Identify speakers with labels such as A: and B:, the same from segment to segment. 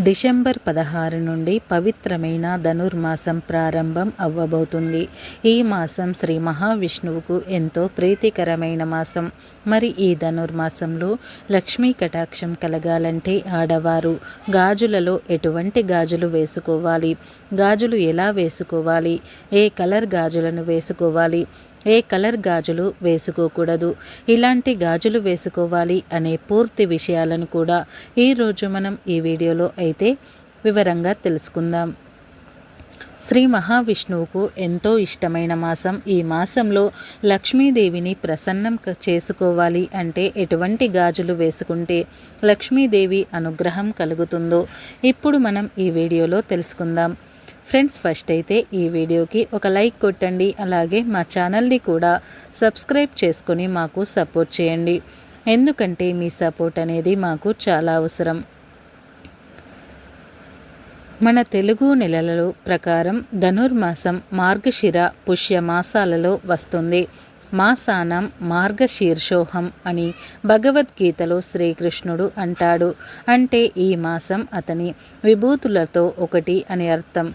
A: December పదహారు నుండి పవిత్రమైన ధనుర్మాసం ప్రారంభం అవ్వబోతుంది. ఈ మాసం శ్రీ మహావిష్ణువుకు ఎంతో ప్రీతికరమైన మాసం. మరి ఈ ధనుర్మాసంలో లక్ష్మీ కటాక్షం కలగాలంటే ఆడవారు గాజులలో ఎటువంటి గాజులు వేసుకోవాలి? గాజులు ఎలా వేసుకోవాలి? ఏ కలర్ గాజులను వేసుకోవాలి? ఏ కలర్ గాజులు వేసుకోకూడదు? ఇలాంటి గాజులు వేసుకోవాలి అనే పూర్తి విషయాలను కూడా ఈరోజు మనం ఈ వీడియోలో అయితే వివరంగా తెలుసుకుందాం. శ్రీ మహావిష్ణువుకు ఎంతో ఇష్టమైన మాసం. ఈ మాసంలో లక్ష్మీదేవిని ప్రసన్నం చేసుకోవాలి అంటే ఎటువంటి గాజులు వేసుకుంటే లక్ష్మీదేవి అనుగ్రహం కలుగుతుందో ఇప్పుడు మనం ఈ వీడియోలో తెలుసుకుందాం. ఫ్రెండ్స్ ఫస్ట్ అయితే ఈ వీడియోకి ఒక లైక్ కొట్టండి. అలాగే మా ఛానల్ని కూడా సబ్స్క్రైబ్ చేసుకొని మాకు సపోర్ట్ చేయండి. ఎందుకంటే మీ సపోర్ట్ అనేది మాకు చాలా అవసరం. మన తెలుగు నెలలలో ప్రకారం ధనుర్మాసం మార్గశిర పుష్య మాసాలలో వస్తుంది. మాసానం మార్గశీర్షోహం అని భగవద్గీతలో శ్రీకృష్ణుడు అంటాడు. అంటే ఈ మాసం అతని విభూతులతో ఒకటి అని అర్థం.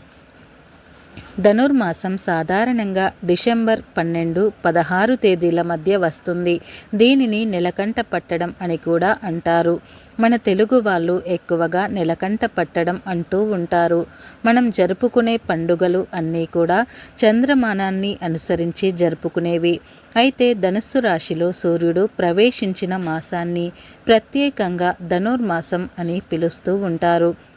A: ధనుర్మాసం సాధారణంగా డిసెంబర్ పన్నెండు పదహారు తేదీల మధ్య వస్తుంది. దీనిని నెలకంట పట్టడం అని కూడా అంటారు. మన తెలుగు వాళ్ళు ఎక్కువగా నెలకంట పట్టడం అంటూ ఉంటారు. మనం జరుపుకునే పండుగలు అన్నీ కూడా చంద్రమానాన్ని అనుసరించి జరుపుకునేవి. అయితే ధనుస్సు రాశిలో సూర్యుడు ప్రవేశించిన మాసాన్ని ప్రత్యేకంగా ధనుర్మాసం అని పిలుస్తూ ఉంటారు.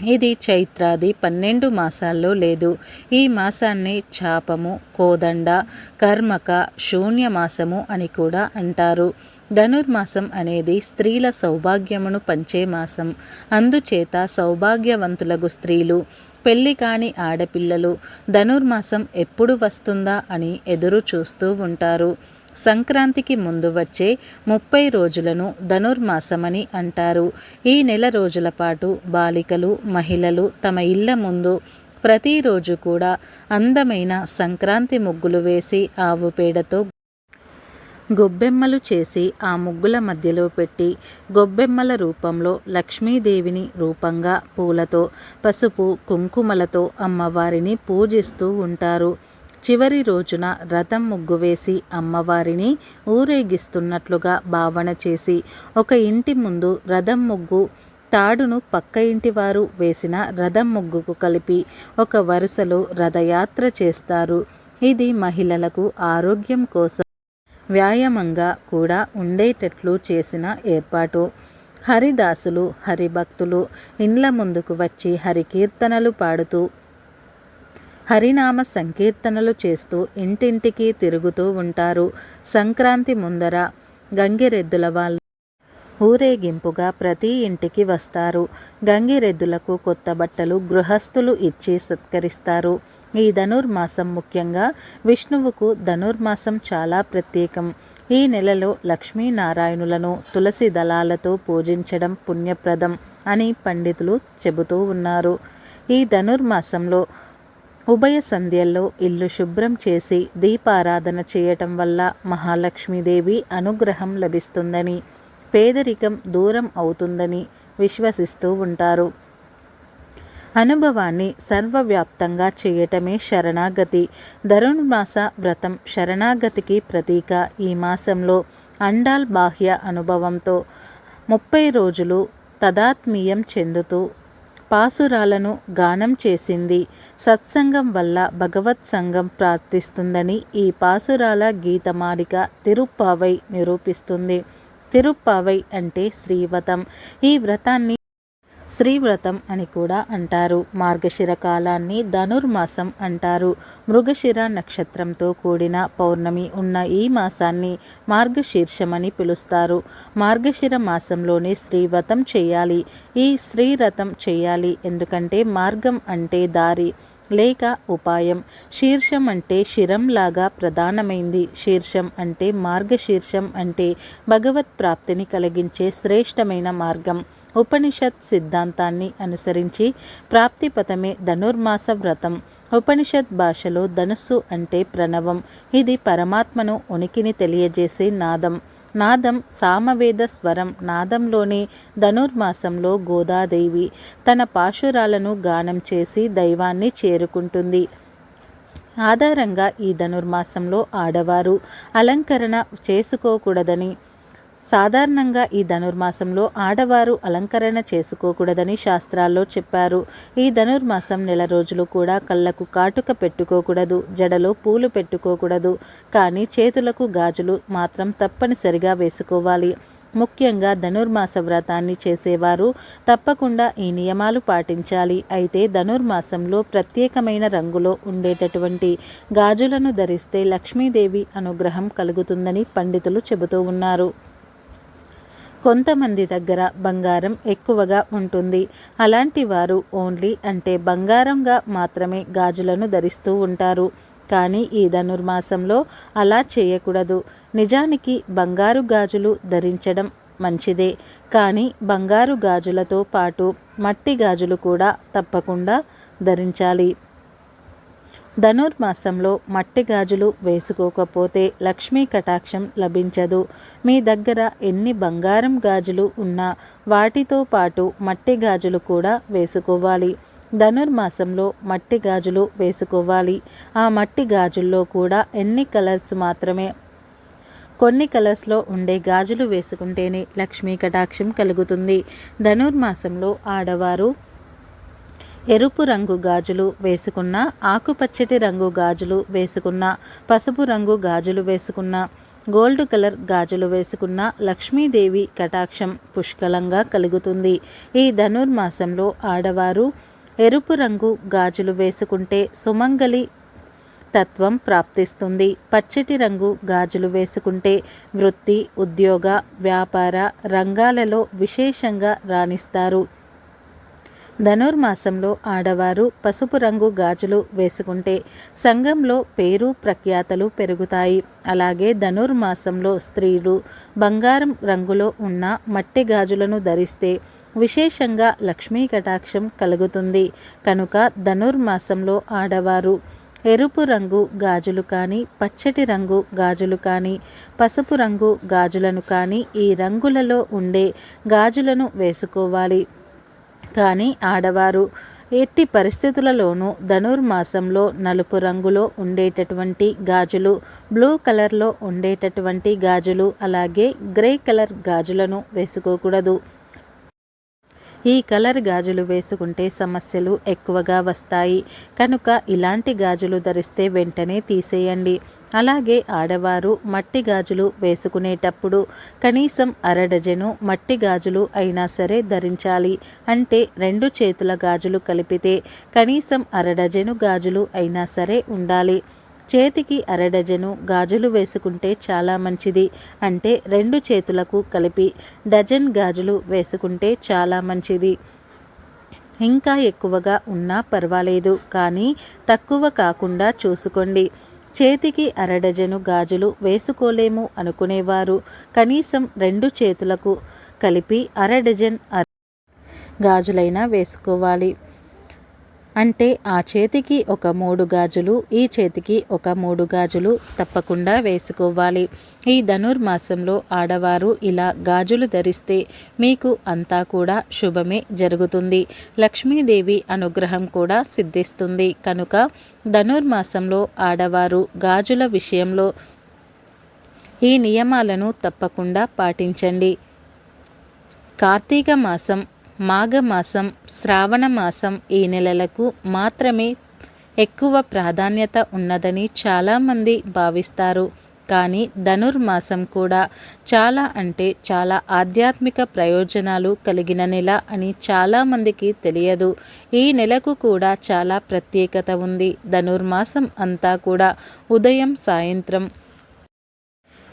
A: ఇది చైత్రాది పన్నెండు మాసాల్లో లేదు. ఈ మాసాన్ని చాపము కోదండ కర్మక శూన్య మాసము అని కూడా అంటారు. ధనుర్మాసం అనేది స్త్రీల సౌభాగ్యమును పంచే మాసం. అందుచేత సౌభాగ్యవంతులకు స్త్రీలు పెళ్ళి కాని ఆడపిల్లలు ధనుర్మాసం ఎప్పుడు వస్తుందా అని ఎదురు చూస్తూ ఉంటారు. సంక్రాంతికి ముందు వచ్చే ముప్పై రోజులను ధనుర్మాసమని అంటారు. ఈ నెల రోజుల పాటు బాలికలు మహిళలు తమ ఇళ్ళ ముందు ప్రతిరోజు కూడా అందమైన సంక్రాంతి ముగ్గులు వేసి ఆవు పేడతో గొబ్బెమ్మలు చేసి ఆ ముగ్గుల మధ్యలో పెట్టి గొబ్బెమ్మల రూపంలో లక్ష్మీదేవిని రూపంగా పూలతో పసుపు కుంకుమలతో అమ్మవారిని పూజిస్తూ ఉంటారు. చివరి రోజున రథం ముగ్గు వేసి అమ్మవారిని ఊరేగిస్తున్నట్లుగా భావన చేసి ఒక ఇంటి ముందు రథం ముగ్గు తాడును పక్క ఇంటి వారు వేసిన రథం ముగ్గుకు కలిపి ఒక వరుసలో రథయాత్ర చేస్తారు. ఇది మహిళలకు ఆరోగ్యం కోసం వ్యాయామంగా కూడా ఉండేటట్లు చేసిన ఏర్పాటు. హరిదాసులు హరిభక్తులు ఇండ్ల ముందుకు వచ్చి హరికీర్తనలు పాడుతూ హరినామ సంకీర్తనలు చేస్తూ ఇంటింటికి తిరుగుతూ ఉంటారు. సంక్రాంతి ముందర గంగిరెద్దుల వాళ్ళు ఊరేగింపుగా ప్రతి ఇంటికి వస్తారు. గంగిరెద్దులకు కొత్త బట్టలు గృహస్థులు ఇచ్చి సత్కరిస్తారు. ఈ ధనుర్మాసం ముఖ్యంగా విష్ణువుకు ధనుర్మాసం చాలా ప్రత్యేకం. ఈ నెలలో లక్ష్మీనారాయణులను తులసి దళాలతో పూజించడం పుణ్యప్రదం అని పండితులు చెబుతూ ఉన్నారు. ఈ ధనుర్మాసంలో ఉభయ సంధ్యల్లో ఇల్లు శుభ్రం చేసి దీపారాధన చేయటం వల్ల మహాలక్ష్మీదేవి అనుగ్రహం లభిస్తుందని పేదరికం దూరం అవుతుందని విశ్వసిస్తూ ఉంటారు. అనుభవాన్ని సర్వవ్యాప్తంగా చేయటమే శరణాగతి. ధరుణ్మాస వ్రతం శరణాగతికి ప్రతీక. ఈ మాసంలో అండాల్ బాహ్య అనుభవంతో ముప్పై రోజులు తదాత్మీయం చెందుతూ పాసురాలను గానం చేసింది. సత్సంగం వల్ల భగవత్ సంఘం ప్రార్థిస్తుందని ఈ పాసురాల గీతమాలిక తిరుప్పావై నిరూపిస్తుంది. తిరుప్పావై అంటే శ్రీవతం. ఈ వ్రతాన్ని శ్రీవ్రతం అని కూడా అంటారు. మార్గశిర కాలాన్ని ధనుర్మాసం అంటారు. మృగశిర నక్షత్రంతో కూడిన పౌర్ణమి ఉన్న ఈ మాసాన్ని మార్గశీర్షమని పిలుస్తారు. మార్గశిర మాసంలోనే శ్రీవ్రతం చేయాలి. ఈ శ్రీరథం చేయాలి ఎందుకంటే మార్గం అంటే దారి లేక ఉపాయం. శీర్షం అంటే శిరంలాగా ప్రధానమైంది. శీర్షం అంటే మార్గశీర్షం అంటే భగవత్ ప్రాప్తిని కలిగించే శ్రేష్టమైన మార్గం. ఉపనిషత్ సిద్ధాంతాన్ని అనుసరించి ప్రాప్తిపథమే ధనుర్మాస వ్రతం. ఉపనిషత్ భాషలో ధనుస్సు అంటే ప్రణవం. ఇది పరమాత్మను ఉనికిని తెలియజేసే నాదం. నాదం సామవేద స్వరం. నాదంలోని ధనుర్మాసంలో గోదాదేవి తన పాశురాలను గానం చేసి దైవాన్ని చేరుకుంటుంది. ఆధారంగా ఈ ధనుర్మాసంలో ఆడవారు అలంకరణ చేసుకోకూడదని సాధారణంగా ఈ ధనుర్మాసంలో ఆడవారు అలంకరణ చేసుకోకూడదని శాస్త్రాల్లో చెప్పారు. ఈ ధనుర్మాసం నెల రోజులు కూడా కళ్ళకు కాటుక పెట్టుకోకూడదు జడలో పూలు పెట్టుకోకూడదు. కానీ చేతులకు గాజులు మాత్రం తప్పనిసరిగా వేసుకోవాలి. ముఖ్యంగా ధనుర్మాస వ్రతాన్ని చేసేవారు తప్పకుండా ఈ నియమాలు పాటించాలి. అయితే ధనుర్మాసంలో ప్రత్యేకమైన రంగులో ఉండేటటువంటి గాజులను ధరిస్తే లక్ష్మీదేవి అనుగ్రహం కలుగుతుందని పండితులు చెబుతూ ఉన్నారు. కొంతమంది దగ్గర బంగారం ఎక్కువగా ఉంటుంది. అలాంటి వారు ఓన్లీ అంటే బంగారంగా మాత్రమే గాజులను ధరిస్తూ ఉంటారు. కానీ ఈ ధనుర్మాసంలో అలా చేయకూడదు. నిజానికి బంగారు గాజులు ధరించడం మంచిదే. కానీ బంగారు గాజులతో పాటు మట్టి గాజులు కూడా తప్పకుండా ధరించాలి. ధనుర్మాసంలో మట్టి గాజులు వేసుకోకపోతే లక్ష్మీ కటాక్షం లభించదు. మీ దగ్గర ఎన్ని బంగారం గాజులు ఉన్నా వాటితో పాటు మట్టి గాజులు కూడా వేసుకోవాలి. ధనుర్మాసంలో మట్టి గాజులు వేసుకోవాలి. ఆ మట్టి గాజుల్లో కూడా ఎన్ని కలర్స్ మాత్రమే. కొన్ని కలర్స్లో ఉండే గాజులు వేసుకుంటేనే లక్ష్మీ కటాక్షం కలుగుతుంది. ధనుర్మాసంలో ఆడవారు ఎరుపు రంగు గాజులు వేసుకున్న ఆకుపచ్చటి రంగు గాజులు వేసుకున్న పసుపు రంగు గాజులు వేసుకున్న గోల్డ్ కలర్ గాజులు వేసుకున్న లక్ష్మీదేవి కటాక్షం పుష్కలంగా కలుగుతుంది. ఈ ధనుర్మాసంలో ఆడవారు ఎరుపు రంగు గాజులు వేసుకుంటే సుమంగలి తత్వం ప్రాప్తిస్తుంది. పచ్చటి రంగు గాజులు వేసుకుంటే వృత్తి ఉద్యోగ వ్యాపార రంగాలలో విశేషంగా రాణిస్తారు. ధనుర్మాసంలో ఆడవారు పసుపు రంగు గాజులు వేసుకుంటే సంఘంలో పేరు ప్రఖ్యాతలు పెరుగుతాయి. అలాగే ధనుర్మాసంలో స్త్రీలు బంగారం రంగులో ఉన్న మట్టి గాజులను ధరిస్తే విశేషంగా లక్ష్మీ కటాక్షం కలుగుతుంది. కనుక ధనుర్మాసంలో ఆడవారు ఎరుపు రంగు గాజులు కానీ పచ్చటి రంగు గాజులు కానీ పసుపు రంగు గాజులను కానీ ఈ రంగులలో ఉండే గాజులను వేసుకోవాలి. కానీ ఆడవారు ఎట్టి పరిస్థితులలోనూ ధనుర్మాసంలో నలుపు రంగులో ఉండేటటువంటి గాజులు బ్లూ కలర్లో ఉండేటటువంటి గాజులు అలాగే గ్రే కలర్ గాజులను వేసుకోకూడదు. ఈ కలర్ గాజులు వేసుకుంటే సమస్యలు ఎక్కువగా వస్తాయి. కనుక ఇలాంటి గాజులు ధరిస్తే వెంటనే తీసేయండి. అలాగే ఆడవారు మట్టి గాజులు వేసుకునేటప్పుడు కనీసం అరడజను మట్టి గాజులు అయినా సరే ధరించాలి. అంటే రెండు చేతుల గాజులు కలిపితే కనీసం అరడజను గాజులు అయినా సరే ఉండాలి. చేతికి అరడజను గాజులు వేసుకుంటే చాలా మంచిది. అంటే రెండు చేతులకు కలిపి డజన్ గాజులు వేసుకుంటే చాలా మంచిది. ఇంకా ఎక్కువగా ఉన్నా పర్వాలేదు. కానీ తక్కువ కాకుండా చూసుకోండి. చేతికి అరడజను గాజులు వేసుకోలేము అనుకునేవారు. కనీసం రెండు చేతులకు కలిపి అరడజన్ గాజులైనా వేసుకోవాలి. అంటే ఆ చేతికి ఒక మూడు గాజులు ఈ చేతికి ఒక మూడు గాజులు తప్పకుండా వేసుకోవాలి. ఈ ధనుర్మాసంలో ఆడవారు ఇలా గాజులు ధరిస్తే మీకు అంతా కూడా శుభమే జరుగుతుంది. లక్ష్మీదేవి అనుగ్రహం కూడా సిద్ధిస్తుంది. కనుక ధనుర్మాసంలో ఆడవారు గాజుల విషయంలో ఈ నియమాలను తప్పకుండా పాటించండి. కార్తీక మాసం మాఘమాసం శ్రావణమాసం ఈ నెలలకు మాత్రమే ఎక్కువ ప్రాధాన్యత ఉన్నదని చాలామంది భావిస్తారు. కానీ ధనుర్మాసం కూడా చాలా అంటే చాలా ఆధ్యాత్మిక ప్రయోజనాలు కలిగిన నెల అని చాలామందికి తెలియదు. ఈ నెలకు కూడా చాలా ప్రత్యేకత ఉంది. ధనుర్మాసం అంతా కూడా ఉదయం సాయంత్రం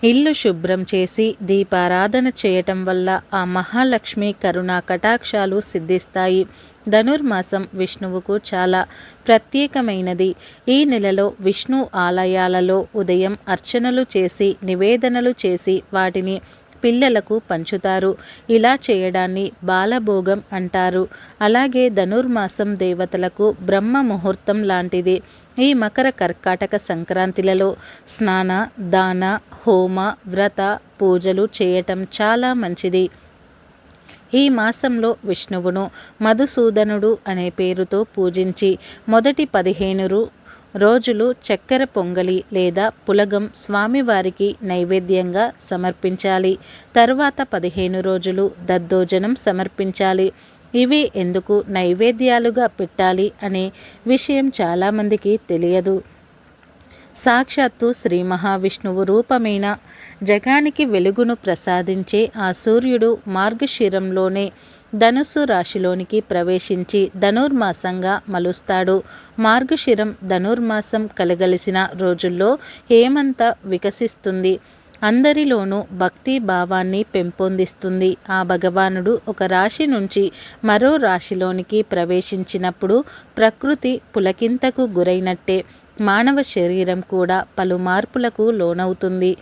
A: ఇల్లు శుభ్రం చేసి దీపారాధన చేయటం వల్ల ఆ మహాలక్ష్మి కరుణా కటాక్షాలు సిద్ధిస్తాయి. ధనుర్మాసం విష్ణువుకు చాలా ప్రత్యేకమైనది. ఈ నెలలో విష్ణు ఆలయాలలో ఉదయం అర్చనలు చేసి నివేదనలు చేసి వాటిని పిల్లలకు పంచుతారు. ఇలా చేయడాన్ని బాలభోగం అంటారు. అలాగే ధనుర్మాసం దేవతలకు బ్రహ్మ ముహూర్తం లాంటిది. ఈ మకర కర్కాటక సంక్రాంతిలలో స్నాన దాన హోమ వ్రత పూజలు చేయటం చాలా మంచిది. ఈ మాసంలో విష్ణువును మధుసూదనుడు అనే పేరుతో పూజించి మొదటి పదిహేనురు రోజులు చక్కెర పొంగలి లేదా పులగం స్వామివారికి నైవేద్యంగా సమర్పించాలి. తరువాత పదిహేను రోజులు దద్దోజనం సమర్పించాలి. ఇవి ఎందుకు నైవేద్యాలుగా పెట్టాలి అనే విషయం చాలామందికి తెలియదు. సాక్షాత్తు శ్రీ మహావిష్ణువు రూపమైన జగానికి వెలుగును ప్రసాదించే ఆ సూర్యుడు మార్గశిరంలోనే ధనుస్సు రాశిలోనికి ప్రవేశించి ధనుర్మాసంగా మలుస్తాడు. మార్గశిరం ధనుర్మాసం కలగలిసిన రోజుల్లో హేమంత వికసిస్తుంది. అందరిలోనూ భక్తి భావాన్ని పెంపొందిస్తుంది. ఆ భగవానుడు ఒక రాశి నుంచి మరో రాశిలోనికి ప్రవేశించినప్పుడు ప్రకృతి పులకింతకు గురైనట్టే. మానవ శరీరం కూడా పలు మార్పులకు లోనవుతుంది.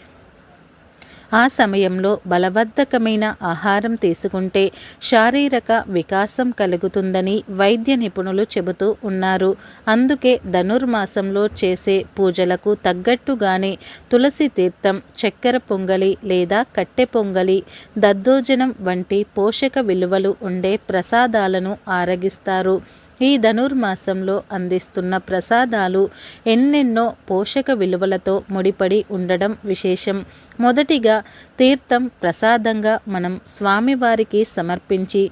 A: ఆ సమయంలో బలవర్ధకమైన ఆహారం తీసుకుంటే శారీరక వికాసం కలుగుతుందని వైద్య నిపుణులు చెబుతూ ఉన్నారు. అందుకే ధనుర్మాసంలో చేసే పూజలకు తగ్గట్టుగానే తులసి తీర్థం చక్కెర పొంగలి లేదా కట్టె పొంగలి దద్దోజనం వంటి పోషక విలువలు ఉండే ప్రసాదాలను ఆరగిస్తారు. ఈ ధనుర్మాసంలో అందిస్తున్న ప్రసాదాలు ఎన్నెన్నో పోషక విలువలతో ముడిపడి ఉండడం విశేషం. మొదటిగా తీర్థం ప్రసాదంగా మనం స్వామివారికి సమర్పించి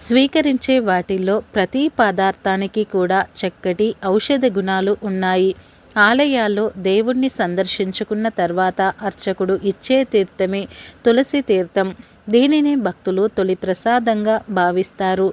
A: స్వీకరించే వాటిల్లో ప్రతి పదార్థానికి కూడా చక్కటి ఔషధ గుణాలు ఉన్నాయి. ఆలయాల్లో దేవుణ్ణి సందర్శించుకున్న తర్వాత అర్చకుడు ఇచ్చే తీర్థమే తులసి తీర్థం. దీనిని భక్తులు తొలి ప్రసాదంగా భావిస్తారు.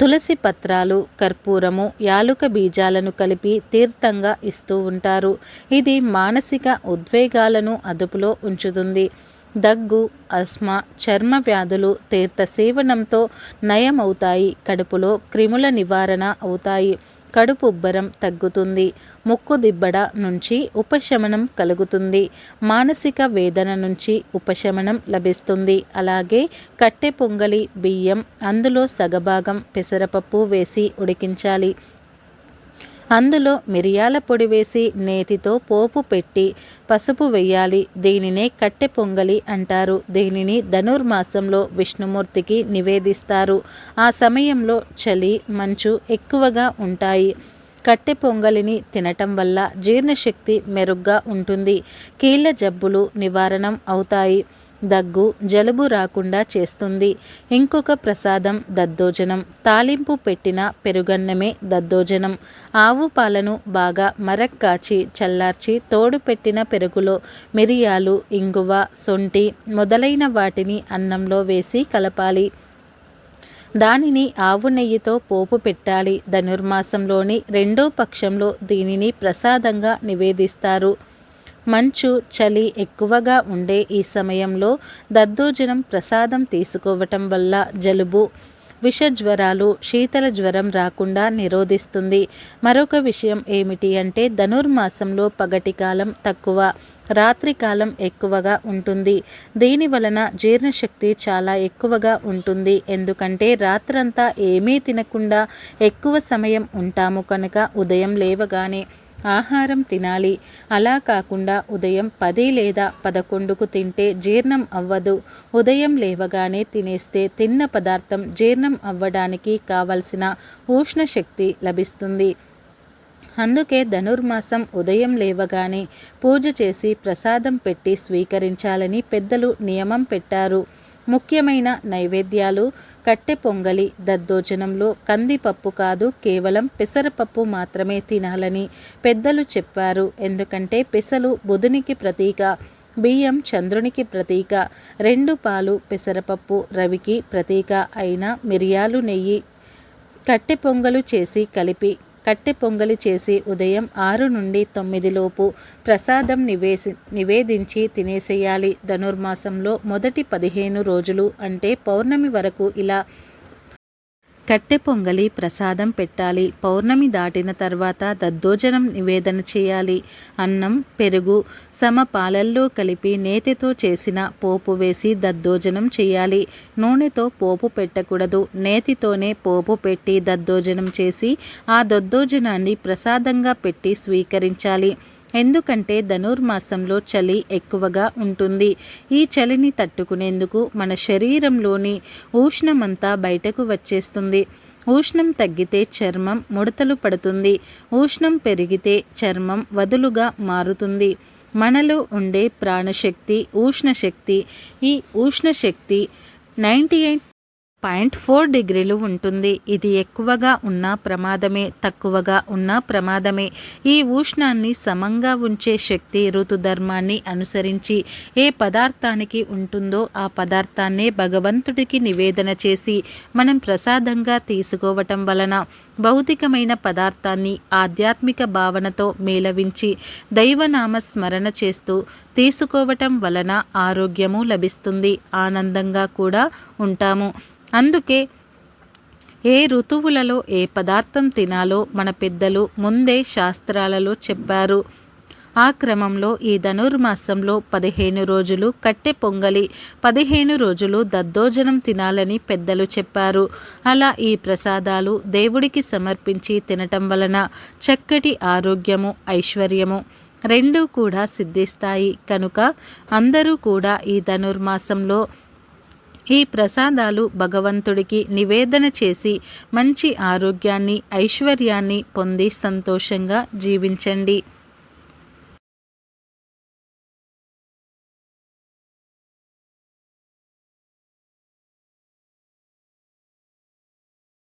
A: తులసి పత్రాలు కర్పూరము యాలుక బీజాలను కలిపి తీర్థంగా ఇస్తూ ఉంటారు. ఇది మానసిక ఉద్వేగాలను అదుపులో ఉంచుతుంది. దగ్గు అస్మా చర్మ వ్యాధులు తీర్థ సేవనంతో నయమవుతాయి. కడుపులో క్రిముల నివారణ అవుతాయి. కడుపుబ్బరం తగ్గుతుంది. ముక్కు దిబ్బడ నుంచి ఉపశమనం కలుగుతుంది. మానసిక వేదన నుంచి ఉపశమనం లభిస్తుంది. అలాగే కట్టె పొంగలి బియ్యం అందులో సగభాగం పెసరపప్పు వేసి ఉడికించాలి. అందులో మిరియాల పొడి వేసి నేతితో పోపు పెట్టి పసుపు వెయ్యాలి దీనినే కట్టె పొంగలి అంటారు. దీనిని ధనుర్మాసంలో విష్ణుమూర్తికి నివేదిస్తారు. ఆ సమయంలో చలి మంచు ఎక్కువగా ఉంటాయి. కట్టె పొంగలిని తినటం వల్ల జీర్ణశక్తి మెరుగ్గా ఉంటుంది. కీళ్ళ జబ్బులు నివారణం అవుతాయి. దగ్గు జలుబు రాకుండా చేస్తుంది. ఇంకొక ప్రసాదం దద్దోజనం. తాలింపు పెట్టిన పెరుగన్నమే దద్దోజనం. ఆవు పాలను బాగా మరక్కాచి చల్లార్చి తోడు పెట్టిన పెరుగులో మిరియాలు ఇంగువ సొంటి మొదలైన వాటిని అన్నంలో వేసి కలపాలి. దానిని ఆవు నెయ్యితో పోపు పెట్టాలి. ధనుర్మాసంలోని రెండో పక్షంలో దీనిని ప్రసాదంగా నివేదిస్తారు. మంచు చలి ఎక్కువగా ఉండే ఈ సమయంలో దద్దోజనం ప్రసాదం తీసుకోవటం వల్ల జలుబు విషజ్వరాలు శీతల జ్వరం రాకుండా నిరోధిస్తుంది. మరొక విషయం ఏమిటి అంటే ధనుర్మాసంలో పగటి కాలం తక్కువ రాత్రి కాలం ఎక్కువగా ఉంటుంది. దీని వలన జీర్ణశక్తి చాలా ఎక్కువగా ఉంటుంది. ఎందుకంటే రాత్రంతా ఏమీ తినకుండా ఎక్కువ సమయం ఉంటాము కనుక ఉదయం లేవగానే ఆహారం తినాలి. అలా కాకుండా ఉదయం పది లేదా పదకొండుకు తింటే జీర్ణం అవ్వదు. ఉదయం లేవగానే తినేస్తే తిన్న పదార్థం జీర్ణం అవ్వడానికి కావలసిన ఉష్ణశక్తి లభిస్తుంది. అందుకే ధనుర్మాసం ఉదయం లేవగానే పూజ చేసి ప్రసాదం పెట్టి స్వీకరించాలని పెద్దలు నియమం పెట్టారు. ముఖ్యమైన నైవేద్యాలు కట్టె పొంగలి దద్దోజనంలో కందిపప్పు కాదు కేవలం పెసరపప్పు మాత్రమే తినాలని పెద్దలు చెప్పారు. ఎందుకంటే పెసలు బుధునికి ప్రతీక బియ్యం చంద్రునికి ప్రతీక రెండు పాలు పెసరపప్పు రవికి ప్రతీక అయిన మిరియాలు నెయ్యి కట్టె పొంగలు చేసి కలిపి కట్టె పొంగలి చేసి ఉదయం ఆరు నుండి తొమ్మిది లోపు ప్రసాదం నివేసి నివేదించి తినేసేయాలి. ధనుర్మాసంలో మొదటి పదిహేను రోజులు అంటే పౌర్ణమి వరకు ఇలా కట్టె పొంగలి ప్రసాదం పెట్టాలి. పౌర్ణమి దాటిన తర్వాత దద్దోజనం నివేదన చేయాలి. అన్నం పెరుగు సమ పాలల్లో కలిపి నేతితో చేసిన పోపు వేసి దద్దోజనం చేయాలి. నూనెతో పోపు పెట్టకూడదు. నేతితోనే పోపు పెట్టి దద్దోజనం చేసి ఆ దద్దోజనాన్ని ప్రసాదంగా పెట్టి స్వీకరించాలి. ఎందుకంటే ధనుర్మాసంలో చలి ఎక్కువగా ఉంటుంది. ఈ చలిని తట్టుకునేందుకు మన శరీరంలోని ఉష్ణమంతా బయటకు వచ్చేస్తుంది. ఉష్ణం తగ్గితే చర్మం ముడతలు పడుతుంది. ఉష్ణం పెరిగితే చర్మం వదులుగా మారుతుంది. మనలో ఉండే ప్రాణశక్తి ఉష్ణశక్తి. ఈ ఉష్ణశక్తి నైంటీ ఎయిట్ పాయింట్ ఫోర్ డిగ్రీలు ఉంటుంది. ఇది ఎక్కువగా ఉన్న ప్రమాదమే తక్కువగా ఉన్న ప్రమాదమే. ఈ ఉష్ణాన్ని సమంగా ఉంచే శక్తి ఋతుధర్మాన్ని అనుసరించి ఏ పదార్థానికి ఉంటుందో ఆ పదార్థాన్నే భగవంతుడికి నివేదన చేసి మనం ప్రసాదంగా తీసుకోవటం వలన భౌతికమైన పదార్థాన్ని ఆధ్యాత్మిక భావనతో మేళవించి దైవనామ స్మరణ చేస్తూ తీసుకోవటం వలన ఆరోగ్యము లభిస్తుంది. ఆనందంగా కూడా ఉంటాము. అందుకే ఏ ఋతువులలో ఏ పదార్థం తినాలో మన పెద్దలు ముందే శాస్త్రాలలో చెప్పారు. ఆ క్రమంలో ఈ ధనుర్మాసంలో పదిహేను రోజులు కట్టె పొంగలి పదిహేను రోజులు దద్దోజనం తినాలని పెద్దలు చెప్పారు. అలా ఈ ప్రసాదాలు దేవుడికి సమర్పించి తినటం వలన చక్కటి ఆరోగ్యము ఐశ్వర్యము రెండూ కూడా సిద్ధిస్తాయి. కనుక అందరూ కూడా ఈ ధనుర్మాసంలో ఈ ప్రసాదాలు భగవంతుడికి నివేదన చేసి మంచి ఆరోగ్యాన్ని ఐశ్వర్యాన్ని పొంది సంతోషంగా జీవించండి.